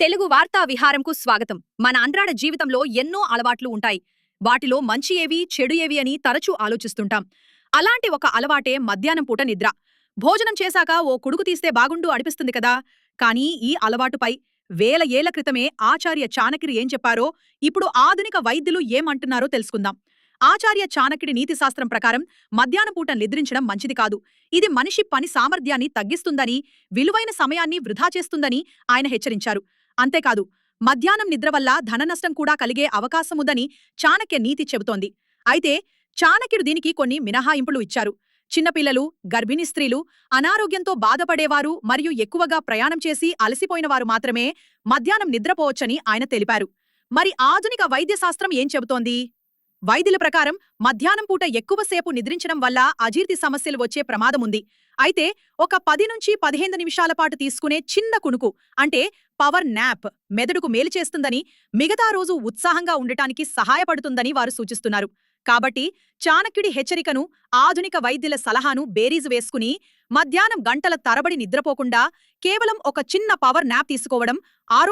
తెలుగు వార్తా విహారంకు స్వాగతం. మన అంద్రాడ జీవితంలో ఎన్నో అలవాట్లు ఉంటాయి. వాటిలో మంచి ఏవి చెడు ఏవి అని తరచూ ఆలోచిస్తుంటాం. అలాంటి ఒక అలవాటే మధ్యాహ్నం పూట నిద్ర. భోజనం చేశాక ఓ కుడుకు తీస్తే బాగుండు అనిపిస్తుంది కదా! కానీ ఈ అలవాటుపై వేల ఏళ్ళ క్రితమే ఆచార్య చాణక్యుడు ఏం చెప్పారో ఇప్పుడు ఆధునిక వైద్యులు ఏమంటున్నారో తెలుసుకుందాం. ఆచార్య చాణక్యుడి నీతిశాస్త్రం ప్రకారం మధ్యాహ్నం పూట నిద్రించడం మంచిది కాదు. ఇది మనిషి పని సామర్థ్యాన్ని తగ్గిస్తుందని విలువైన సమయాన్ని వృధా చేస్తుందని ఆయన హెచ్చరించారు. అంతేకాదు మధ్యాహ్నం నిద్ర వల్ల ధననష్టం కూడా కలిగే అవకాశముందని చాణక్య నీతి చెబుతోంది. అయితే చాణక్యుడు దీనికి కొన్ని మినహాయింపులు ఇచ్చారు. చిన్నపిల్లలు గర్భిణీ స్త్రీలు అనారోగ్యంతో బాధపడేవారు మరియు ఎక్కువగా ప్రయాణం చేసి అలసిపోయినవారు మాత్రమే మధ్యాహ్నం నిద్రపోవచ్చని ఆయన తెలిపారు. మరి ఆధునిక వైద్యశాస్త్రం ఏం చెబుతోంది? వైద్యుల ప్రకారం మధ్యాహ్నం పూట ఎక్కువసేపు నిద్రించడం వల్ల అజీర్తి సమస్యలు వచ్చే ప్రమాదముంది. అయితే ఒక పది నుంచి పదిహేను నిమిషాల పాటు తీసుకునే చిన్న కునుకు అంటే పవర్ నాప్ మెదడుకు మేలు చేస్తుందని మిగతా రోజు ఉత్సాహంగా ఉండటానికి సహాయపడుతుందని వారు సూచిస్తున్నారు. కాబట్టి చాణక్యుడి హెచ్చరికను ఆధునిక వైద్యుల సలహాను బేరీజు వేసుకుని మధ్యాహ్నం గంటల తరబడి నిద్రపోకుండా కేవలం ఒక చిన్న పవర్ నాప్ తీసుకోవడం ఆరో